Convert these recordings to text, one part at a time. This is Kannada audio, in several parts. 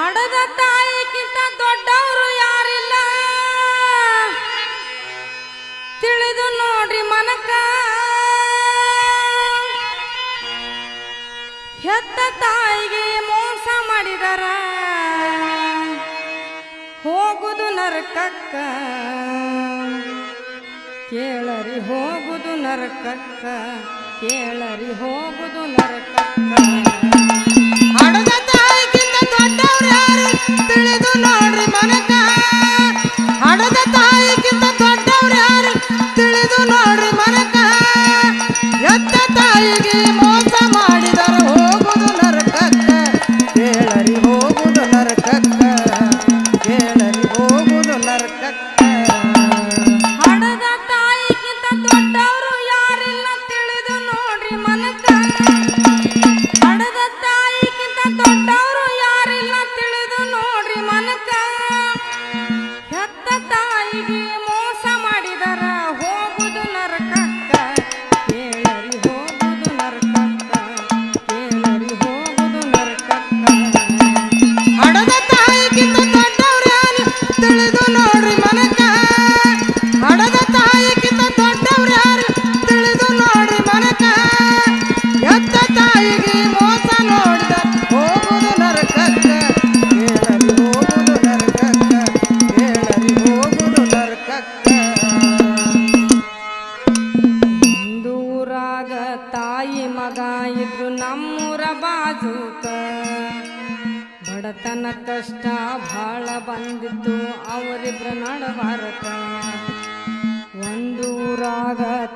ಹಡದ ತಾಯಿಗಿಂತ ದೊಡ್ಡವರು ಯಾರಿಲ್ಲ? ತಿಳಿದು ನೋಡ್ರಿ ಮನಕ. ಹೆತ್ತ ತಾಯಿಗೆ ಮೋಸ ಮಾಡಿದರ. ಹೋಗುದು ನರಕಕ್ಕ. ಕೇಳರಿ ಹೋಗುದು ನರಕಕ್ಕ. ಕೇಳರಿ ಹೋಗುದು ನರಕಕ್ಕ.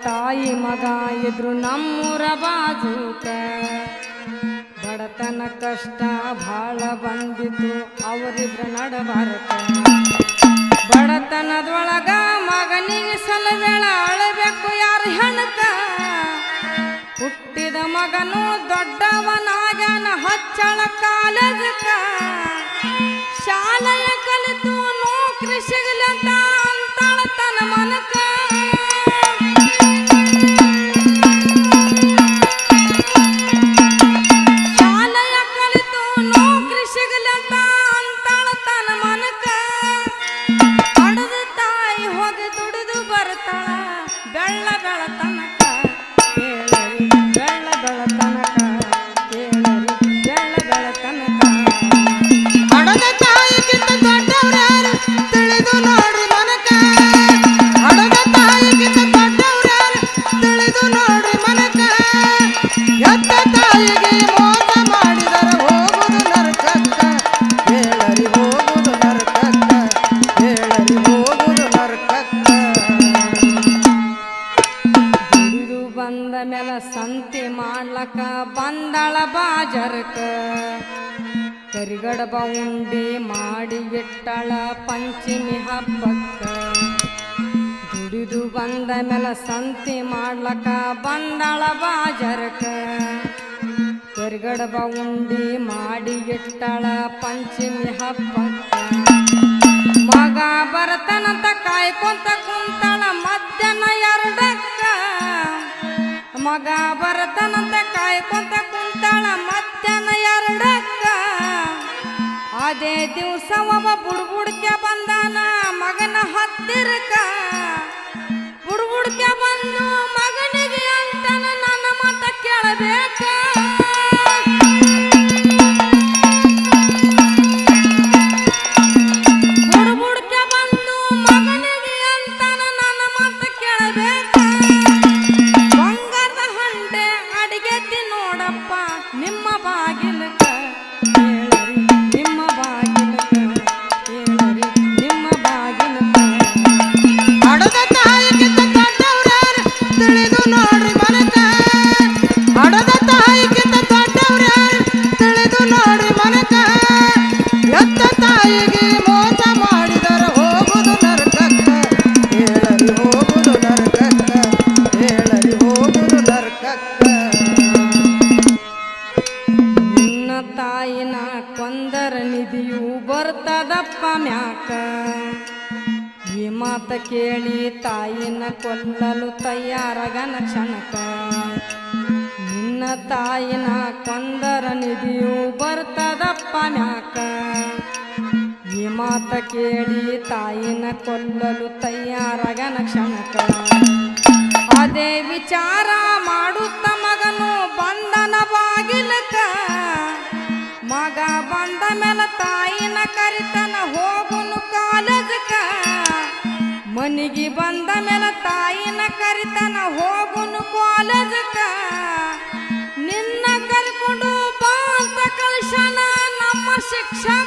ತಾಯಿ ಮಗ ಇದ್ರು ನಮ್ಮೂರ ಬಾಜೂಕ. ಬಡತನ ಕಷ್ಟ ಭಾಳ ಬಂದಿತ್ತು, ಅವರಿಬ್ರ ನಡಬಾರತ ಬಡತನದೊಳಗ ಮಗನಿಗೆ ಸಲವೇಳ ಅಳಬೇಕು ಯಾರು ಹೆಣಕ. ಹುಟ್ಟಿದ ಮಗನು ದೊಡ್ಡವನಾಗನ ಹಚ್ಚಳ ಕಾಲೇಜಕ್ಕ ಕಸಬ ಉಂಡಿ ಮಾಡಿ ಬಿಟ್ಟಳ ಪಂಚಮಿ ಹಬ್ಬಕ್ಕ. ದುಡಿದು ಬಂದ ಮೇಲೆ ಸಂತಿ ಮಾಡ್ಲಕ್ಕ ಬಂದಳ ಬಾಜರಕ ಕರ್ಗಡಬ ಉಂಡಿ ಮಾಡಿ ಬಿಟ್ಟಳ ಪಂಚಮಿ ಹಬ್ಬಕ್ಕ. ಮಗ ಬರತನಂತ ಕಾಯ್ಕೊಂತ ಕುಂತಳ ಮಧ್ಯಾಹ್ನ ಎರಡಕ್ಕ. ಮಗ ಬರತನಂತ ಕಾಯ್ಕೊಂತ ಕುಂತಳ ಮಧ್ಯಾಹ್ನ ಎರಡಕ್ಕ. ಅದೇ ದಿವಸ ಒಬ್ಬ ಬುಡ್ಬುಡ್ಕೆ ಬಂದಾನ ಮಗನ ಹತ್ತಿರಕ. ಬುಡ್ಬುಡ್ಕೆ ಬಂದು ಮಗನಿಗೆ ಅಂತಾನ ನನ್ನ ಮತ ಕೇಳಬೇಕ? ನಿಮ್ಮ ಕೇಳಿ ತಾಯಿನ ಕೊಲ್ಲಲು ತಯಾರಗನ ಕ್ಷಣಕ. ನಿನ್ನ ತಾಯಿನ ಕಂದರ ನಿಧಿಯು ಬರ್ತದಪ್ಪ ನಾಕ ಈ ಮಾತ ಕೇಳಿ ತಾಯಿನ ಕೊಲ್ಲಲು ತಯಾರಗನ ಕ್ಷಣಕ. ಅದೇ ವಿಚಾರ ಮಾಡುತ್ತ ಮಗನು ಬಂಧನ ಬಾಗಿಲಕ ಮಗ ಬಂದ ಮೇಲೆ ತಾಯಿನ ಕರಿತನ ಹೋಗು ಮನಿಗೆ ಬಂದ ಮೇಲೆ ತಾಯಿನ ಕರಿತನ ಹೋಗುನು ಕಾಲೇಜಕ್ಕ. ನಿನ್ನ ಕರ್ಕೊಂಡು ಬಾ ಅಂತ ನಮ್ಮ ಶಿಕ್ಷಕ.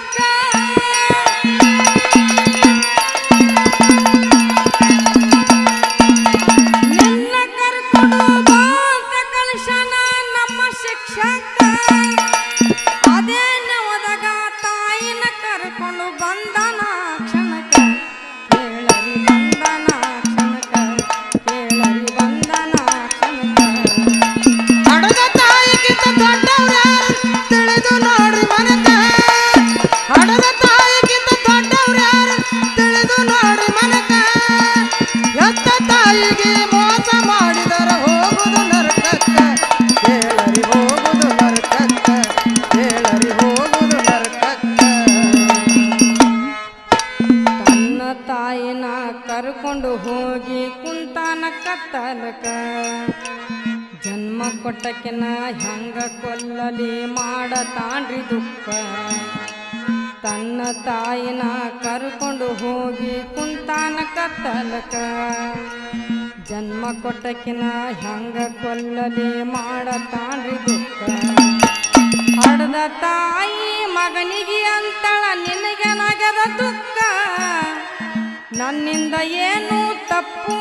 ಕೊಟ್ಟಕಿನ ಹೆಂಗ ಕೊಲ್ಲಲಿ ಮಾಡತಾನ್ರಿ ದುಃಖ. ತನ್ನ ತಾಯಿನ ಕರ್ಕೊಂಡು ಹೋಗಿ ಕುಂತಾನ ಕತ್ತಲಕ. ಜನ್ಮ ಕೊಟ್ಟಕಿನ ಹೆಂಗ ಕೊಲ್ಲಲಿ ಮಾಡತಾನ್ರಿ ದುಃಖ. ಹಡದ ತಾಯಿ ಮಗನಿಗೆ ಅಂತಳ ನಿನಗೆ ನಗದ ದುಃಖ. ನನ್ನಿಂದ ಏನು ತಪ್ಪು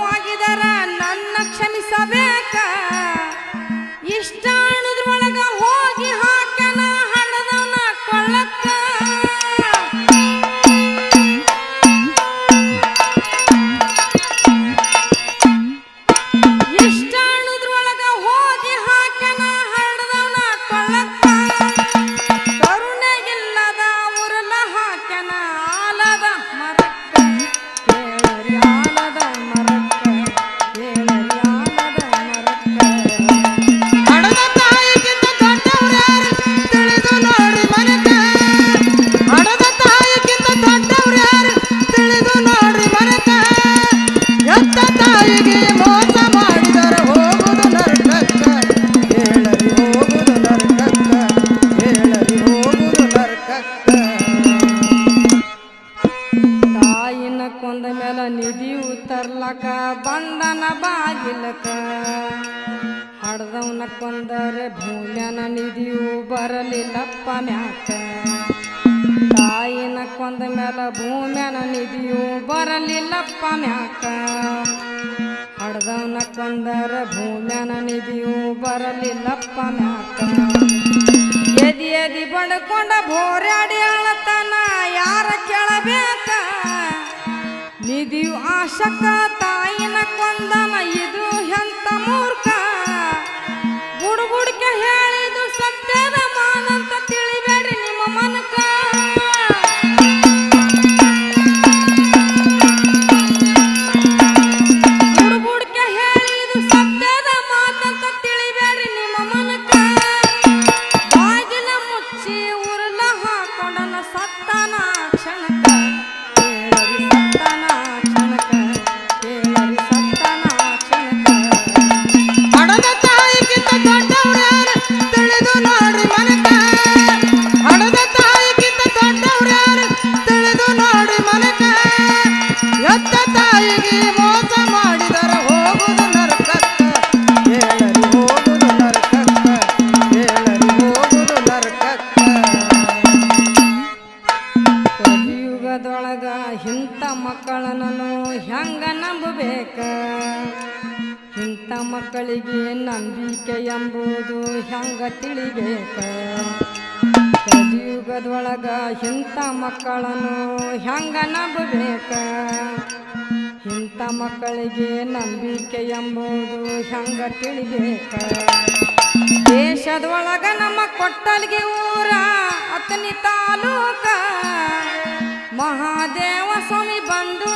ಕೊಂದ ಮೇಲೆ ಭೂಮ್ಯಾನ ನಿಧಿಯು ಬರಲಿಲ್ಲಪ್ಪ ಮ್ಯಾಕ. ಹಡ್ದವನ ಕೊಂದರ ಭೂಮ್ಯಾನ ನಿಧಿಯು ಬರಲಿಲ್ಲಪ್ಪ ಮ್ಯಾಕ. ಎದಿ ಎದಿ ಬಡ್ಕೊಂಡ ಭೋರ್ಯಾಡಿ ಅಳತನ ಯಾರ ಕೇಳಬೇಕ? ನಿಧಿಯು ಆಶಕ ತಾಯಿನ ಕೊಂದನ ಇದು ಮಕ್ಕಳಿಗೆ ನಂಬಿಕೆ ಎಂಬುದು ಹೆಂಗ ತಿಳಿಬೇಕ? ಕಲಿಯುಗದೊಳಗ ಇಂಥ ಮಕ್ಕಳನ್ನು ಹೆಂಗ ನಂಬಬೇಕ? ಇಂಥ ಮಕ್ಕಳಿಗೆ ನಂಬಿಕೆ ಎಂಬುದು ಹೆಂಗ ತಿಳಿಬೇಕ? ದೇಶದೊಳಗ ನಮ್ಮ ಕೊಟ್ಟಲ್ಗೆ ಊರ ಅತನಿ ತಾಲೂಕ. ಮಹಾದೇವ ಸ್ವಾಮಿ ಬಂದು